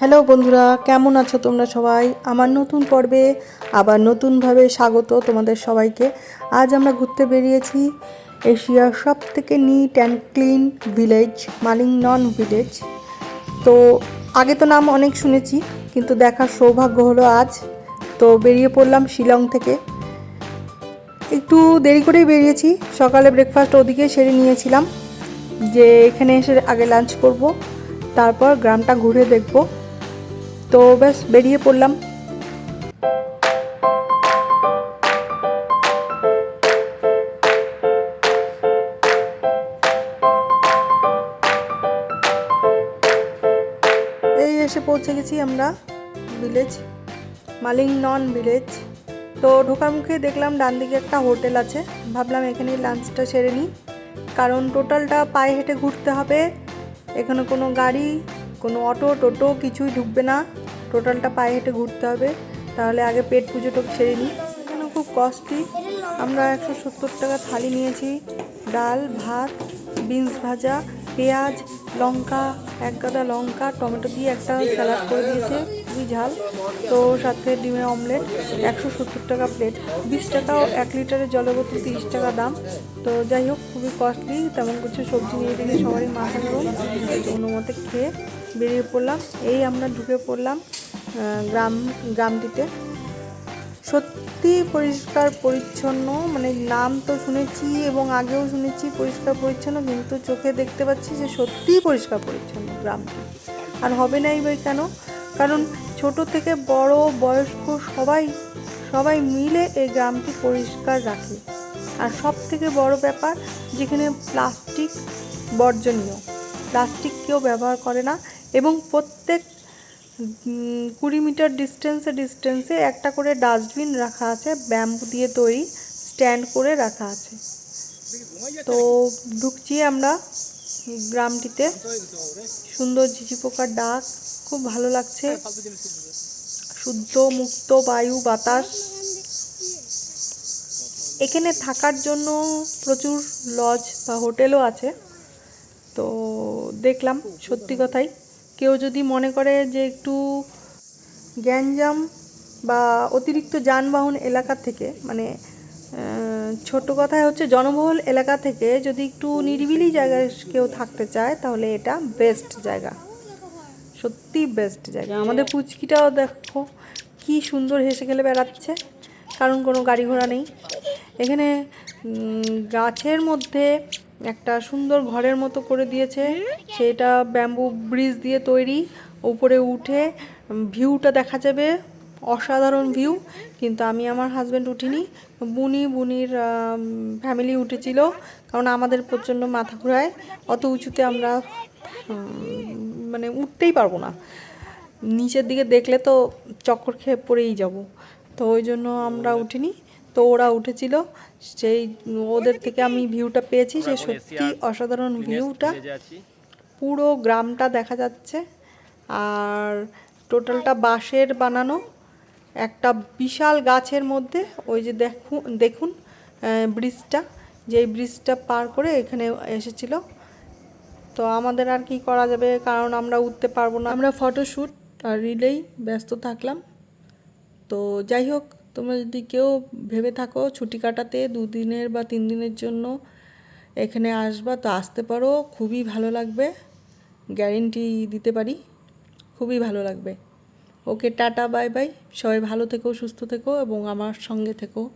Hello বন্ধুরা, কেমন আছো তোমরা সবাই? আমার নতুন পর্বে আবার নতুনভাবে স্বাগত তোমাদের সবাইকে। আজ আমরা ঘুরতে বেরিয়েছি এশিয়ার সব থেকে নিট অ্যান্ড ক্লিন ভিলেজ মালিংনন ভিলেজ তো আগে তো নাম অনেক শুনেছি, কিন্তু দেখার সৌভাগ্য হলো আজ। তো বেরিয়ে পড়লাম শিলং থেকে। একটু দেরি করেই বেরিয়েছি, সকালে ব্রেকফাস্ট ওদিকে সেরে নিয়েছিলাম, যে এখানে এসে আগে লাঞ্চ করব, তারপর গ্রামটা ঘুরে দেখব। তো ব্যাস, বেরিয়ে পড়লাম। এই এসে পৌঁছে গেছি আমরা ভিলেজ মালিং নন ভিলেজ তো ঢোকার মুখে দেখলাম ডান দিকে একটা হোটেল আছে। ভাবলাম এখানেই লাঞ্চটা সেরে নিই। কারণ টোটালটা পায়ে হেঁটে ঘুরতে হবে। এখানে কোনো গাড়ি কোনো অটো, টোটো কিছুই ঢুকবে না। টোটালটা পায়ে হেঁটে ঘুরতে হবে। তাহলে আগে পেট পুজোটা সেরে নিই। এখানে খুব কস্টলি। আমরা একশো সত্তর টাকা থালি নিয়েছি। ডাল, ভাত, বিনস ভাজা, পেঁয়াজ, লঙ্কা, এক গাদা লঙ্কা, টমেটো দিয়ে একটা স্যালাড করে দিয়েছে। খুবই ঝাল। তো সাথে ডিমের অমলেট, একশো সত্তর টাকা প্লেট। বিশ টাকাও এক লিটারের জলের বোতল, তিরিশ টাকা দাম। তো যাই হোক, খুবই কস্টলি। তেমন কিছু সবজি নিয়ে দেখে সবারই মাথা গরম। তো অনুমতে খেয়ে বেরিয়ে পড়লাম। এই আমরা ঢুকে পড়লাম গ্রাম, গ্রামটিতে। সত্যি পরিষ্কার পরিচ্ছন্ন মানে নাম তো শুনেছি এবং আগেও শুনেছি পরিষ্কার পরিচ্ছন্ন, কিন্তু চোখে দেখতে পাচ্ছি যে সত্যিই পরিষ্কার পরিচ্ছন্ন গ্রামটি। আর হবে নাই বই কেন? কারণ ছোট থেকে বড়, বয়স্ক সবাই সবাই মিলে এই গ্রামটি পরিষ্কার রাখে। আর সব থেকে বড় ব্যাপার, যেখানে প্লাস্টিক বর্জনীয়। প্লাস্টিক কেউ ব্যবহার করে না এবং প্রত্যেক কুড়ি মিটার ডিস্টেন্সে ডিস্টেন্সে একটা করে ডাস্টবিন রাখা আছে ব্যাম্বু দিয়ে তৈরি স্ট্যান্ড করে রাখা আছে। তো ঢুকছি আমরা গ্রামটিতে। সুন্দর ঝিঝি পোকার ডাক, খুব ভালো লাগছে। শুদ্ধ, মুক্ত বায়ু, বাতাস। এখানে থাকার জন্য প্রচুর লজ বা হোটেলও আছে। তো দেখলাম সত্যি কথাই। কেউ যদি মনে করে যে একটু গ্যাঞ্জাম বা অতিরিক্ত যানবাহন এলাকা থেকে মানে ছোট কথায় হচ্ছে জনবহুল এলাকা থেকে যদি একটু নিরিবিলি জায়গায় কেউ থাকতে চায় তাহলে এটা বেস্ট জায়গা। সত্যি বেস্ট জায়গা। আমাদের পুচকিটাও দেখো কি সুন্দর হেসে খেলে বেড়াচ্ছে। কারণ কোনো গাড়ি ঘোড়া নেই। এখানে গাছের মধ্যে একটা সুন্দর ঘরের মতো করে দিয়েছে। সেটা ব্যাম্বু ব্রিজ দিয়ে তৈরি। উপরে উঠে ভিউটা দেখা যাবে। অসাধারণ ভিউ। কিন্তু আমি আমার হাজব্যান্ড উঠিনি। বুনি, বুনির ফ্যামিলি উঠেছিল। কারণ আমাদের প্রচণ্ড মাথা ঘোরায়। অত উঁচুতে আমরা মানে উঠতেই পারব না। নিচের দিকে দেখলে তো চক্কর খেয়ে পড়েই যাব। তো ওই জন্য আমরা উঠিনি। তো ওরা উঠেছিল। সেই ওদের থেকে আমি ভিউটা পেয়েছি যে সত্যি অসাধারণ ভিউটা পুরো গ্রামটা দেখা যাচ্ছে। আর টোটালটা বাঁশের বানানো। একটা বিশাল গাছের মধ্যে ওই যে দেখুন দেখুন ব্রিজটা। যেই ব্রিজটা পার করে এখানে এসেছিল। তো আমাদের আর কি করা যাবে? কারণ আমরা উঠতে পারব না। আমরা ফটোশ্যুট আর রিলেই ব্যস্ত থাকলাম। তো যাই হোক তোমরা যদি কেউ ভেবে থাকো ছুটি কাটাতে দুদিনের বা তিন দিনের জন্য এখানে আসবা, তো আসতে পারো। খুবই ভালো লাগবে। গ্যারেন্টি দিতে পারি। খুবই ভালো লাগবে। Okay, tata, bye bye. সবাই ভালো থেকো, সুস্থ থেকো এবং আমার সঙ্গে থেকো।